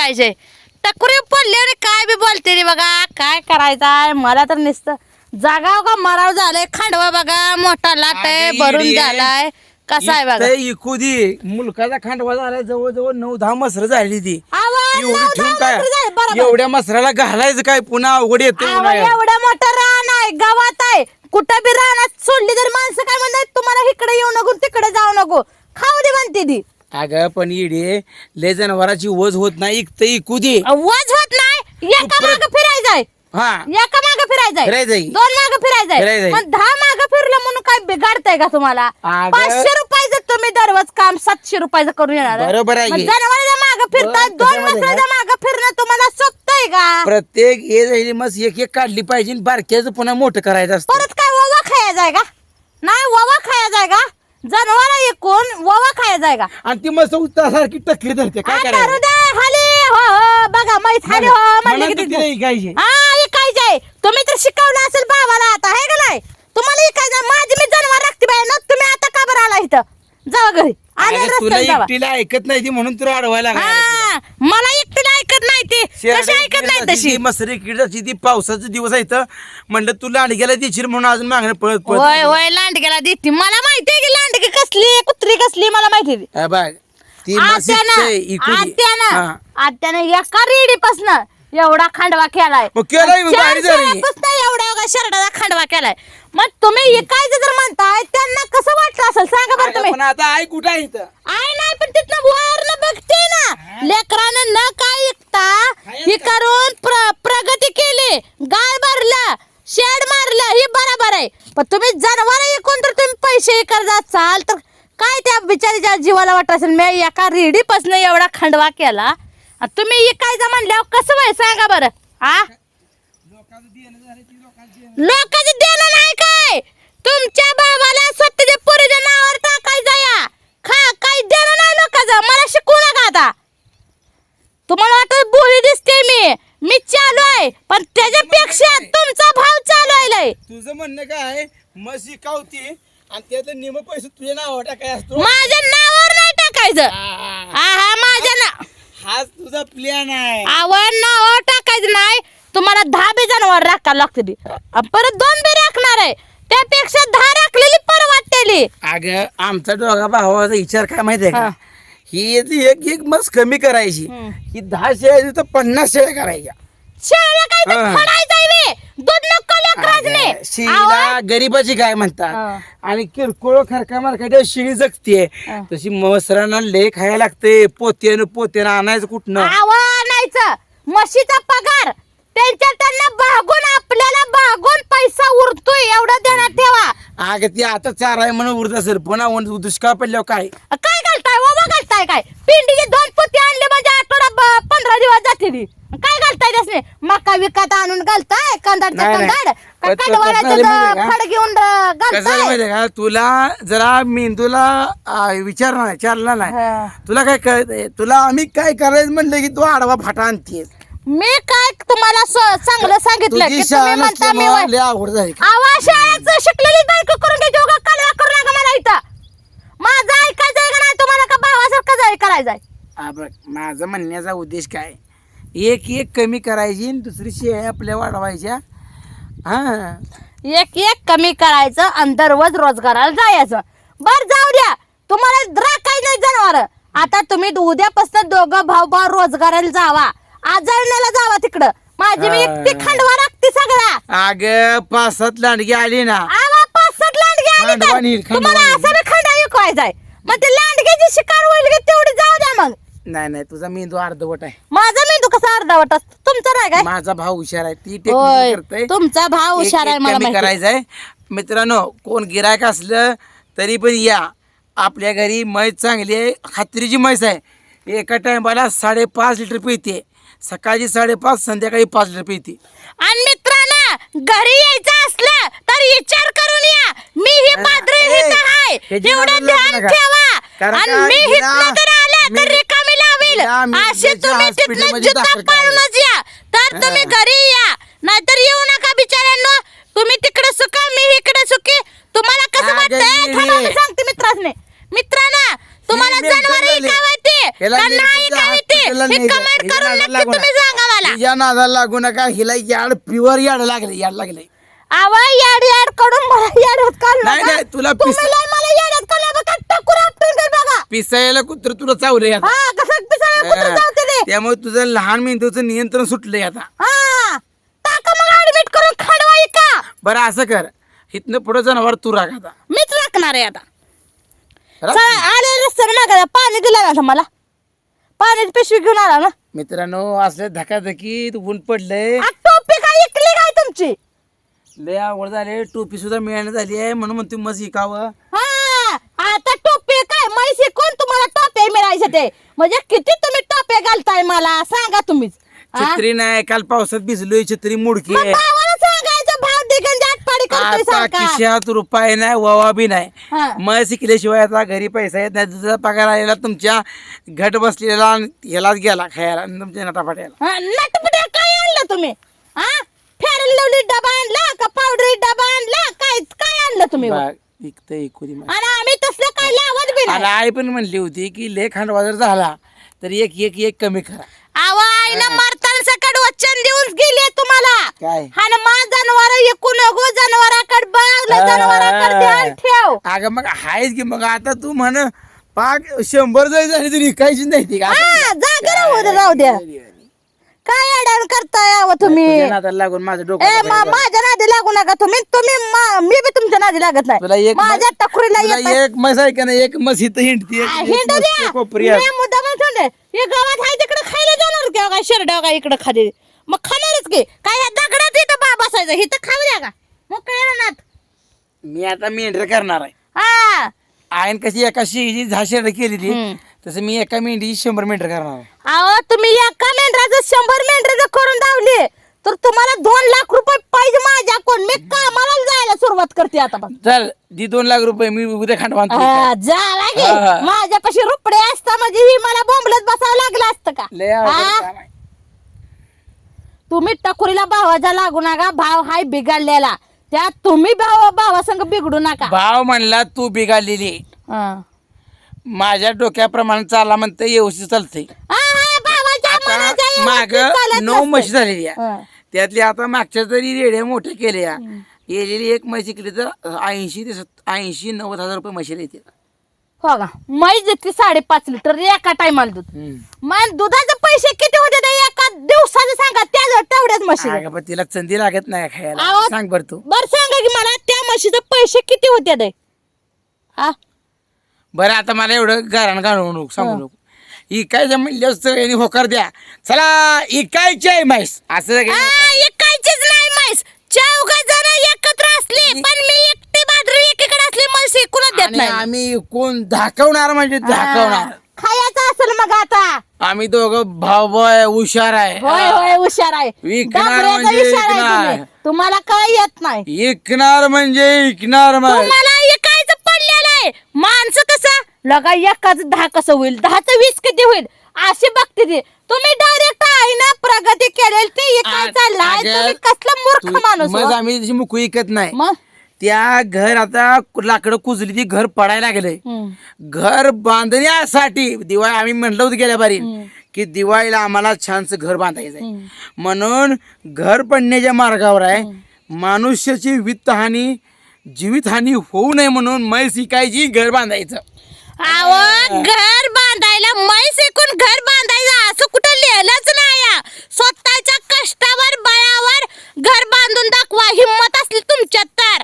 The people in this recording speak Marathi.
ऐकायचे टकुरी पडले आणि काय बी बोलते रे बघा काय करायचंय? मला तर नुसतं जागाव का मराव झालंय खांडवा बघा मोठा लाट आहे भरून. झालाय. कसा आहे बघा? इथं इकू दे मुलकाचा खांडवा झाला जवळजवळ नऊ दहा मसर झाली ती. आवाज एवढी नऊ ठेवून दहा काय? मसरं झाली, बरोबर. एवढ्या मसराला घालायचं काय? पुन्हा अवघड येते आवा, एवढं मोठं रान आहे गावात आहे. कुठं बी रानात सोडली तर माणसं काय म्हणतात तुम्हाला इकडे येऊ नको तिकडे जाऊ नको. खाऊ दे म्हणते ती. अगं पण इडे लय जनावराची वज होत नाही इकत इकू दे वज होत नाही? एका माग फिरायचंय. हा. एका माग फिरायचंय. फिरायचंय. दोन माग फिरायचंय. पण दहा माग फिरलं म्हणून काय बिघाडतंय का तुम्हाला? अगं. पाचशे रुपयाचं तुम्ही दररोज काम सातशे रुपयाचं करून येणार बरोबर आहे. जनावरांच्या माग फिरतात बरं, दोन त्याच्यामध्ये मसराच्या माग फिरणं तुम्हाला सोपतंय का? प्रत्येक ये जाईल मग एक एक काढली पाहिजे आणि बारक्याचं पुन्हा मोठं करायचं असतं. परत काय ववा खाया जाय का? नाही ववा खाया जाय का? जनावरा एकूण ववा खाया जाय का? आणि ती मस्त सारखी टकरी धरते. काय आता करायचं? हृदय हाली हो हो बघा मैत हाली हो म्हणलं की तिथं. ऐकायची. हा ऐकायचंय तुम्ही तर शिकवलं असेल भावाला आता आहे का नाही? तुम्हाला ऐकायचं माझी मी जनावर राखते बाई ना तुम्ही आता का बरं आला इथं? जावा घरी आले अगं, तुला रस्त्याने जावा एकटीला ऐकत नाही ती म्हणून तुला अडवायला लागला. हा मला एकटीला ऐकत नाही ती कशी ऐकत नाही तशी ती मसरी किडाची ती पावसाचा दिवस आहे म्हणलं तुला गेला देशील म्हणून अजून मागणं पळत पळत होय होय लांडग्याला देते मला माहितीये की लांडगी कसली कुत्री कसली मला माहिती आहे. हा, बघ ती मस्त आत्यानं इकू दे. आत्यानं. आत्यानं एका रेडीपासनं एवढा खांडवा केलाय मग केलाय मग चार भारी झाली. शेळ्यापासनं एवढा एवढा शर्टाचा खांडवा केलाय मग तुम्ही इकायचं जर म्हणताय त्यांना कसं वाटलं असेल? सांगा बरं अगं, तुम्ही. पण आता आई कुठं आहे इथं? आय नाही पण तिथनं वरनं बघते ना. लेकरानं न काय ऐकता ही करून प्र- प्रगती केली. गाय भरलं शेड मारलं ही बरोबर आहे. पण तुम्ही जनावर ऐकून तर तुम्ही पैसे हे करत असाल तर काय त्या बिचारीच्या जीवाला वाटत असेल? मी एका रेडीपासून एवढा खंडवा केला. आणि तुम्ही इकायचं म्हणल्यावर कसं व्हाय सांगा बरं. आ? लोकांचं देणं नाही काय? तुमच्या भावाला स्वतःच्या पुरीच्या नावावर टाकायचं या. खा काही देणं नाही लोकांचं. मला शिकवू नका आता. तुम्हाला वाटत बोली दिसते मी? मी चालू आहे. पण त्याच्यापेक्षा तुमचा भाव चालू आहे तुझं म्हणणं काय आहे? मशी कावती आणि त्यातलं निम पैसे तुझ्या नावावर टाकाय असतो. माझ्या नावावर नाही टाकायचं. हा, आहा माझ्या ना हाच तुझा प्लॅन आहे. आवड नावावर टाकायचं नाही. तुम्हाला दहा बी जनावर राखायला लागते परत दोन बी राखणार आहे त्यापेक्षा दहा राखलेली परवडतेली अगं आमचा दोघा भावाचा विचार काय माहितीये. का ही एक एक मस कमी करायची. ही दहा शेळ्या तर पन्नास शेळ्या करायच्या शेळ्याला काय तर. फडायचंय बे. दूध नको लेकराजने. अगं, शेळीला गरीबाची काय. म्हणतात आणि किरकोळ खरका मारकाट्या शेळी जगते हा. तशी मसरांना लय खायला लागते पोत्यानं पोत्यानं आणायचं कुठनं आवा आणायचं म्हशीचा पगार त्यांच्या त्यांना भागून आपल्याला भागून पैसा उरतोय एवढं देण्यात ठेवा अगं ती आता चार आहे म्हणून उरत असेल. पुन्हा दुष्काळ पडल्यावर काय? काय घालताय? ओवा घालताय काय? पिंडीचे दोन पोते आणले म्हणजे आठवडा ब- पंधरा दिवस जातील. काय घालताय त्यासने? मका विकत आणून घालताय? कंदाडचा नाही, नाही. कंदाड का पण तो कसं झालं कडवाळ्याचं माहितीये का? फड घेऊन अं, कसं झालं घालताय? माहितीये का? तुला जरा मेंदूला आ, विचारला नाही चालला नाही. तुला काय कळत तुला आम्ही काय करायचं म्हणलं की तू आडवा फाटा आणते मी काय तुम्हाला स- चांगलं सांगितलं की तुझी तुम्ही शाळा म्हणता मी नसल्यामुळे लय आवड झाली. आवाज शिकलेली बायको करून घ्यायची उगा कालवा करू नका मला इथं माझं ऐकायचंय का नाही तुम्हाला का भावासारखं जाय करायचंय हा बघ माझा म्हणण्याचा उद्देश काय? एक एक कमी करायची आणि दुसरी शेळ्या आपल्या वाढवायच्या. हा. एक एक कमी करायचं आणि दररोज रोजगाराला जायचं. बर जाऊ द्या. तुम्हाला राखाय नाही जनावर. आता तुम्ही उद्यापासून दोघं भाऊ भाऊ रोजगाराला जावा. आजळण्याला जावा तिकडं. माझी मी एकटी खंडवा राखते सगळा. अग पाच सात लांडगी आली ना. आवा पाच सात लांडगे आली खांडवा नील, खांडवा तुम्हाला नील. असं बी खंडा विकवायचाय मग ते लांडग्याची शिकार होईल की तेवढी जाऊ द्या मग नाही नाही तुझा मेंदू अर्धवट आहे. माझा मेंदू कसा अर्धावट असतो? तुमचा नाही काय? माझा भाव हुशार आहे. ती होय टेक्निक करते तुमचा भाव हुशार आहे मला माहिती. करायचंय. मित्रांनो कोण गिरायक असलं तरी पण या. आपल्या घरी म्हैस चांगली आहे खात्रीची म्हैस आहे. एका टायमाला साडेपाच लिटर पिते. सकाळची साडेपाच संध्याकाळी पाच लिटर पिते. आणि मित्रांनो घरी यायचं असलं तर विचार करून या. मी ही पात्र ए, इथं आहे. एवढं ध्यान नका. ठेवा. कारण आणि का मी हिला- मी असे तुम्ही मध्ये जुता पाळूनच या. तर तुम्ही. घरी या. नाहीतर येऊ नका बिचाऱ्यांनो. तुम्ही तिकडे सुका मी इकडे सुकी. तुम्हाला कसं अगं, वाटतंय? येडी. थांबा मी सांगते मित्रांनी मित्रांनो तुम्हाला जनावर झाली. ऐकावं ते याला का नाही मेंदूच्या ऐकावं ते? hospital ला नेलं. कमेंट हिला करून नादाला लागू तुम्ही नका सांगा मला. या नादाला लागू नका. हिला याड प्युअर याड लागले याड लागले. आवा याड याडकडून मला याड्यात काढलं नाही, का? नाही, तुला तुम्ही पिस- लय मला याड्यात काढलं बघा. टक्कर आपटून दे बघा. पिसायला कुत्र तुला हा कसं कुठं त्यामुळे तुझं लहान मेंदूचं नियंत्रण सुटलंय आता. हा. टाका मग ऍडमिट करून खडवाई का? बरं असं कर. इथनं पुढे जनावर तू राख आता. मीच राखणार आहे आता. राख. चला, आले रस्त्याने पाणी दिलं ना मला. पाण्याची पिशवी घेऊन आला ना. मित्रांनो असले धकाधकीत ऊन पडलंय. आ, टोपी काय काय तुमची? लय आवड झाले. टोपी सुद्धा मिळाली झाली आहे. म्हणून म्हणतो मग शिकावं हा आता टोपी काय म्हैस कोण टोपे मिळायचे ते. म्हणजे किती तुम्ही टोपे घालताय मला सांगा तुम्हीच. हा? छत्री नाही काल पावसात भिजलोय छत्री मुडकी मग आहे. भावाला सांगायचं भाव दिगंज आटपाडी करतोय आता सारखा. खिशात रुपये नाही ववा बी नाही. मग शिकल्याशिवाय आता घरी पैसा येत नाही तुझा पगार आलेला तुमच्या घट बसलेला ह्यालाच गेला खायला आणि तुमच्या नटाफाट्याला हा, नटपट्या काय आणलं तुम्ही? हा लवली डबा आणला का पावडर डबा आणला? काय काय आणलं तुम्ही? बघ, इकतं एकुरी. आणि आम्ही तसलं काय लावत बी आणि नाही आई पण म्हणली होती की ले खांडवा जर झाला तर एक एक एक कमी करा. आवा आईनं मारताना सकड वचन देऊन गेली तुम्हाला. काय? मा जनावर एकूण नको जनावराकड बघ जनावराकड ध्यान ठेव. अगं मग आहेच की मग आता तू म्हण पाक शंभर जरी झाली तरी काहीच नाही ती का? हा राहू द्या. काय अडाण करताय तुम्ही? तुझ्या नादाला लागून माझं डोकं माझ्या नादी लागू नका तुम्ही. तुम्ही मा- मी बी तुमच्या नादी लागत तुला नाही एक माझ्या टकुरीला तुला येत एक मस आहे का नाही? एक मस इथं हिंडती आ, हिंडू द्या. कोपरी आहे. मी मुद्दा म्हणून सांगते. हे गावात आहे तिकडे खायला जाणार की? काय शिरड्या का इकडे खाली? मग खाणारच की. काय ह्या दगडात इथं बा बसायचं? इथं खाऊ द्या का? मग काय राहणार? मी आता मेंढर करणार आहे. हा आयन कशी एका शेळीची झाशेड केली ती हम्म. तसं मी एका मेंढीची शंभर मेंढर करणार आहे. अहो तुम्ही एका मेंढराचं शंभर मेंढर करून धावली तर तुम्हाला दोन लाख रुपये पाहिजे माझ्या कोण मी कामाला जायला सुरुवात करते आता पण चल दी दोन लाख रुपये मी उद्या खांड बांधतो हा, झाला की हा. माझ्यापाशी रुपडे असता म्हणजे ही मला बोंबलत बसावं लागलं असतं का लय अवघड हा? काम आहे. तुम्ही टकुरीला भावाचा लागू नका भाव हाय बिघडलेला त्यात तुम्ही भावा भावासंग बिघडू नका भाव म्हणला तू बिघाडलेली हा. माझ्या डोक्याप्रमाणे चालला म्हणतं व्यवस्थित मनाच्या आता माग चालत नऊ. म्हशी झालेली. आहे त्यातली आता मागच्या तरी रेड्या मोठ्या केल्या येलेली एक म्हैस विकली तर ऐंशी ते ऐंशी नव्वद हजार रुपये म्हशीला येते हो का? म्हैस देते साडेपाच लिटर एका टायमाला दूध. मग दुधाचे पैसे किती होते ते एका दिवसाचे सांगा त्या तेवढ्याच म्हशी पण तिला चंदी लागत नाही खायला. सांग बर तू. बर सांगा की मला त्या म्हशीचे पैसे किती होते ते? हा? बरं आता मला एवढं गारण घालवू नको सांगू नको. इकायचं म्हणलं सगळ्यांनी होकार द्या. चला इकायची आहे म्हैस. असं आ, एकाचीच नाही म्हैस. चौघ जण एकत्र असली पण मी एकटी बाजरी एकीकडे असली म्हैस कुणाच देत आणि नाही. आम्ही कोण धाकवणार म्हणजे धाकवणार खायचं असेल मग आता. आम्ही दोघं भाऊ भाऊ हुशार आहे. होय होय हुशार आहे. विकणार डाबऱ्याचा म्हणजे आहे विकणार. तुम्ही. तुम्हाला काय येत नाही. इकणार म्हणजे इकणार मग तुम्हाला एकाच पडलेलं आहे. माणसं लगा एकाच दहा कसं होईल? दहाचं वीस किती होईल? अशी बघते ती. तुम्ही डायरेक्ट आहे ना प्रगती केलेली ती काय आ- चाललाय अगं, तुम्ही कसलं मूर्ख माणूस मग हो. आम्ही त्याची मुकू इकत नाही. मग? त्या घर आता लाकडं कुजली ती घर पडायला लागलंय. हम्म. घर बांधण्यासाठी दिवाळी आम्ही म्हटलं होतं गेल्या बारी की दिवाळीला आम्हाला छानसं घर बांधायचं आहे. म्हणून घर पडण्याच्या मार्गावर आहे. मनुष्याची वित्तहानी जीवितहानी होऊ नये म्हणून म्हैस इकायची घर बांधायचं. अहो घर बांधायला म्हैस ऐकून घर बांधायचं असं कुठं लिहिलंच नाही स्वतःच्या कष्टावर बळावर घर बांधून दाखवा हिंमत असली तुमच्यात तर.